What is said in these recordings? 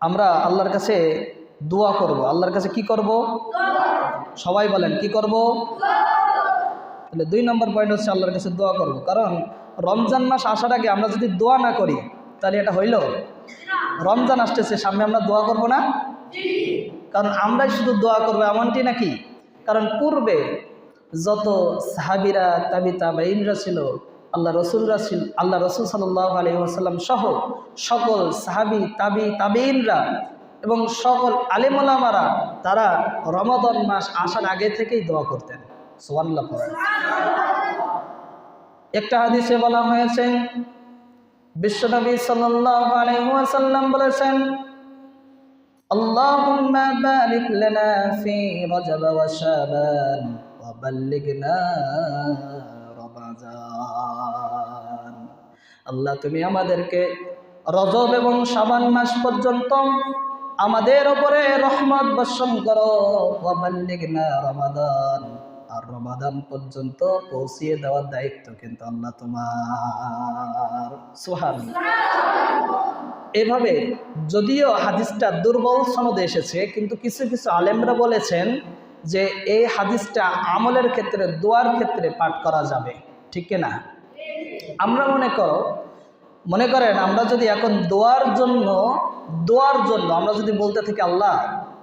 আমরা আল্লাহর কাছে দোয়া করব। আল্লাহর কাছে কি করব? সবাই বলেন, কি করব? তাহলে দুই নম্বর পয়েন্ট হচ্ছে আল্লাহর কাছে দোয়া করব। কারণ রমজান মাস আসার আগে আমরা যদি দোয়া না করি, তাহলে এটা হইল? রমজান আসতেছে, সামনে আমরা দোয়া করব না? কারণ আমরাই শুধু দোয়া করব, এমনটি নাকি? কারণ পূর্বে যত সাহাবিরা তাবি তাবাইনরা ছিল আল্লাহ রসুলরা ছিল আল্লাহ রসুল সাল্লাহ আলী আসাল্লাম সহ সকল সাহাবি তাবি তাবিনরা এবং সকল আলিমুলামারা তারা রমাদন মাস আসার আগে থেকেই দোয়া করতেন সোয়ান্লা পড়েন একটা হাদিসে বলা হয়েছে বিশ্বনবী সাল্লাহ আলহিহাসাল্লাম বলেছেন اللهم بارك لنا في رجب وشعبان وبلغنا رمضان আল্লাহ, তুমি আমাদেরকে রজব এবং সাবান মাস পর্যন্ত আমাদের ওপরে রহমত বর্ষণ করো। রমাদান। আর রমাদান পর্যন্ত পৌঁছিয়ে দেওয়ার দায়িত্ব কিন্তু আল্লাহ তোমার। সোহান এভাবে যদিও হাদিসটা দুর্বল সনদে এসেছে, কিন্তু কিছু কিছু আলেমরা বলেছেন যে এই হাদিসটা আমলের ক্ষেত্রে, দোয়ার ক্ষেত্রে পাঠ করা যাবে। ঠিক না আমরা মনে করো, মনে করেন আমরা যদি এখন দোয়ার জন্য দোয়ার জন্য আমরা যদি বলতে থাকি, আল্লাহ,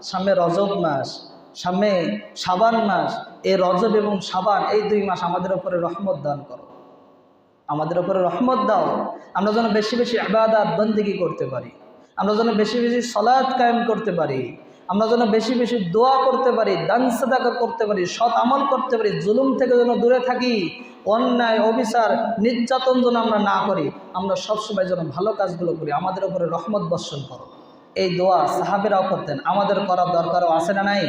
সামনে রজব মাস, সামনে সাবান মাস এই রজব এবং সাবান এই দুই মাস আমাদের ওপরে রহমত দান করো। আমাদের ওপরে রহমত দাও। আমরা যেন বেশি বেশি আবাদাত বন্দিগি করতে পারি। আমরা যেন বেশি বেশি সলাদ কায়েম করতে পারি। আমরা যেন বেশি বেশি দোয়া করতে পারি, দান সাদাকা করতে পারি, সৎ আমল করতে পারি, জুলুম থেকে যেন দূরে থাকি, অন্যায়, অবিচার, নির্যাতন যেন আমরা না করি, আমরা সবসময় যেন ভালো কাজগুলো করি, আমাদের উপরে রহমত বর্ষণ করো। এই দোয়া সাহাবেরাও করতেন, আমাদের করার দরকারও আছে না নাই?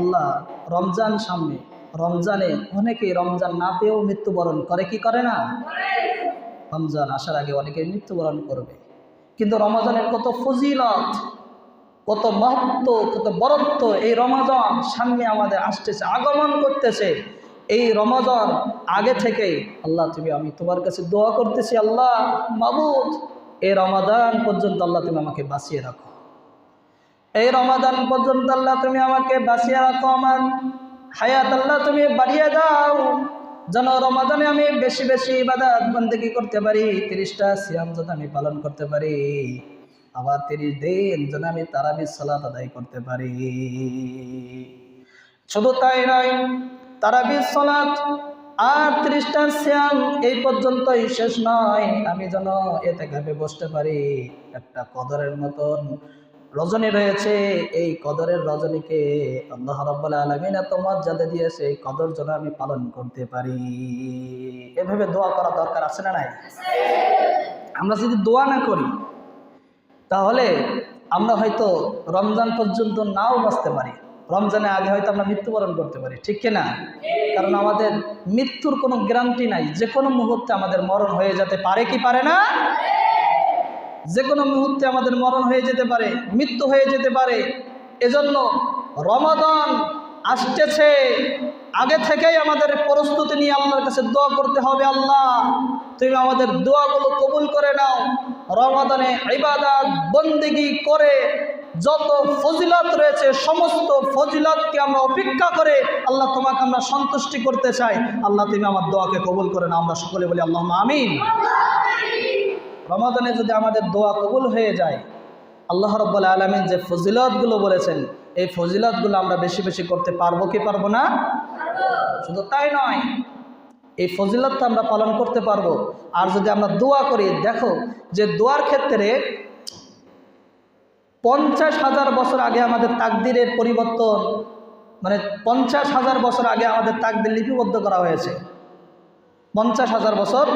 আল্লাহ রমজান সামনে, রমজানে অনেকেই রমজান না পেয়েও মৃত্যুবরণ করে, কি করে না? রমজান আসার আগে অনেকে মৃত্যুবরণ করবে। কিন্তু রমজানের কত ফজিলত কত মহত্ব, কত বরত্ব এই রমাজন সামনে আমাদের আসতেছে, আগমন করতেছে। এই রমাজন আগে থেকেই, আল্লাহ তুমি, আমি তোমার কাছে দোয়া করতেছি, আল্লাহ, মাবুদ, এই রমাদান পর্যন্ত আল্লাহ তুমি আমাকে বাঁচিয়ে রাখো। এই রমাদান পর্যন্ত আল্লাহ তুমি আমাকে বাঁচিয়ে রাখো, আমার হায়াত আল্লাহ তুমি বাড়িয়ে দাও। যেন রমাদানে আমি বেশি বেশি ইবাদত, বন্দেগি করতে পারি, তিরিশটা সিয়াম যেন আমি পালন করতে পারি। আবার তিরিশ দিন যেন আমি তারাবি সালাত আদায় করতে পারি। শুধু তাই নয়, তারাবি সালাত আর ত্রিশটা শ্যাম এই পর্যন্তই শেষ নয়। আমি যেন এতে ঘাপে বসতে পারি। একটা কদরের মতন রজনী রয়েছে। এই কদরের রজনীকে আল্লাহ রব্বুল আলমিন এত মর্যাদা দিয়েছে এই কদর যেন আমি পালন করতে পারি। এভাবে দোয়া করা দরকার আছে না নাই? আমরা যদি দোয়া না করি তাহলে আমরা হয়তো রমজান পর্যন্ত নাও বাঁচতে পারি। রমজানের আগে হয়তো আমরা মৃত্যুবরণ করতে পারি, ঠিক কিনা কারণ আমাদের মৃত্যুর কোনো গ্যারান্টি নাই যে কোনো মুহূর্তে আমাদের মরণ হয়ে যেতে পারে কি পারে না? যে কোনো মুহূর্তে আমাদের মরণ হয়ে যেতে পারে, মৃত্যু হয়ে যেতে পারে। এজন্য রমাদান আসতেছে। আগে থেকেই আমাদের প্রস্তুতি নিয়ে আল্লাহর কাছে দোয়া করতে হবে, আল্লাহ, তুমি আমাদের দোয়াগুলো কবুল করে নাও। রমাদানে ইবাদত, বন্দিগি করে যত ফজিলত রয়েছে, সমস্ত ফজিলতকে আমরা অপেক্ষা করে আল্লাহ তোমাকে আমরা সন্তুষ্টি করতে চাই। আল্লাহ, তুমি আমার দোয়াকে কবুল করে নাও, আমরা সকলে বলি আল্লাহ আমিন। রমাদানে যদি আমাদের দোয়া কবুল হয়ে যায়, আল্লাহ রব্বুল আলমিন যে ফজিলতগুলো বলেছেন, এই ফজিলতগুলো আমরা বেশি বেশি করতে পারব কি পারব না? শুধু তাই নয়, এই ফজিলতটা আমরা পালন করতে পারব। আর যদি আমরা দোয়া করি, দেখো যে দোয়ার ক্ষেত্রে পঞ্চাশ হাজার বছর আগে আমাদের তাকদিরের পরিবর্তন মানে পঞ্চাশ হাজার বছর আগে আমাদের তাকদির লিপিবদ্ধ করা হয়েছে। পঞ্চাশ হাজার বছর।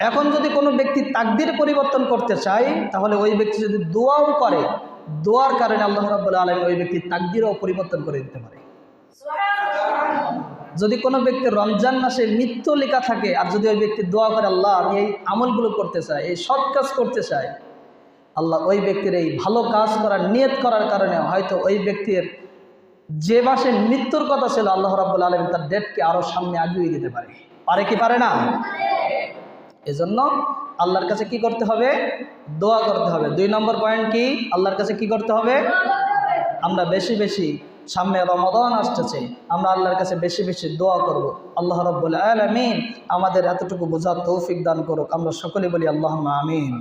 এখন যদি কোনো ব্যক্তি তাকদির পরিবর্তন করতে চায়, তাহলে ওই ব্যক্তি যদি দোয়াও করে, দোয়ার কারণে আল্লাহ রাবুল আলম ওই ব্যক্তির তাকদিরও পরিবর্তন করে দিতে পারে। যদি কোনো ব্যক্তির রমজান মাসে মৃত্যু লেখা থাকে আর যদি ওই ব্যক্তি দোয়া করে, আল্লাহ, আমি এই আমলগুলো করতে চাই, এই সৎ কাজ করতে চাই, আল্লাহ ওই ব্যক্তির এই ভালো কাজ করার নিয়ত করার কারণে হয়তো ওই ব্যক্তির যে মাসে মৃত্যুর কথা ছিল, আল্লাহ রাবুল আলম তার ডেটকে আরও সামনে আগিয়ে দিতে পারে। পারে কি পারে না? এজন্য আল্লাহর কাছে কি করতে হবে? দোয়া করতে হবে। দুই নম্বর পয়েন্ট কি? আল্লাহর কাছে কি করতে হবে? আমরা বেশি বেশি সামনে রমাদান আসতেছে, আমরা আল্লাহর কাছে বেশি বেশি দোয়া করব। আল্লাহ রব্বুল আলমিন আমাদের এতটুকু বোঝার তৌফিক দান করুক। আমরা সকলে বলি আল্লাহ আমিন।